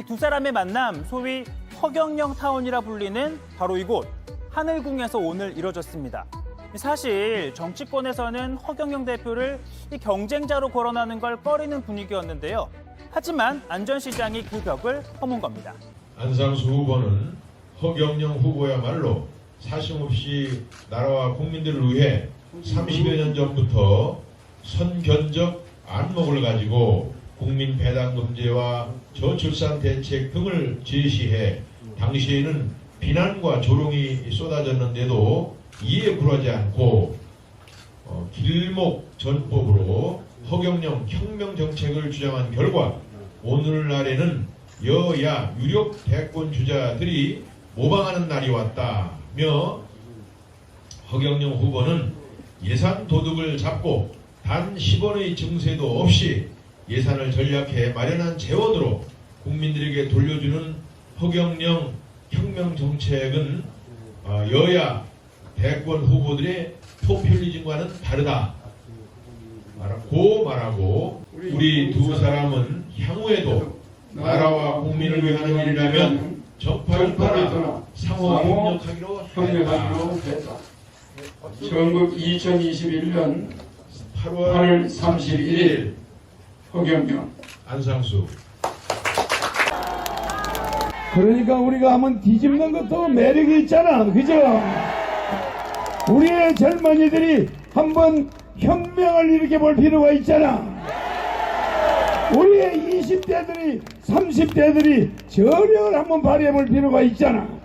이 두 사람의 만남, 소위 허경영 타운이라 불리는 바로 이곳 하늘궁에서 오늘 이뤄졌습니다. 사실 정치권에서는 허경영 대표를 이 경쟁자로 거론하는 걸 꺼리는 분위기였는데요. 하지만 안전시장이 그 벽을 허문 겁니다. 안상수 후보는 허경영 후보야말로 사심없이 나라와 국민들을 위해 30여 년 전부터 선견적 안목을 가지고 국민 배당 금제와 저출산 대책 등을 제시해 당시에는 비난과 조롱이 쏟아졌는데도 이에 굴하지 않고 어, 길목 전법으로 허경영 혁명 정책을 주장한 결과 오늘날에는 여야 유력 대권 주자들이 모방하는 날이 왔다며 허경영 후보는 예산 도둑을 잡고 단 10원의 증세도 없이 예산을 전략해 마련한 재원으로 국민들에게 돌려주는 허경영 혁명 정책은 어, 여야 대권 후보들의 포퓰리즘과는 다르다. 말하고 말하고 우리 두 사람은 향후에도 나라와 국민을 위하는 일이라면 떠나 상호 협력하기로 했다. 협력하기로 했다. 전국 2021년 8월 8월 31일 허경영 안상수 그러니까 우리가 한번 뒤집는 것도 매력이 있잖아. 그죠? 우리의 젊은이들이 한번 혁명을 일으켜 볼 필요가 있잖아. 우리의 20대들이, 30대들이 저력을 한번 발휘해 볼 필요가 있잖아.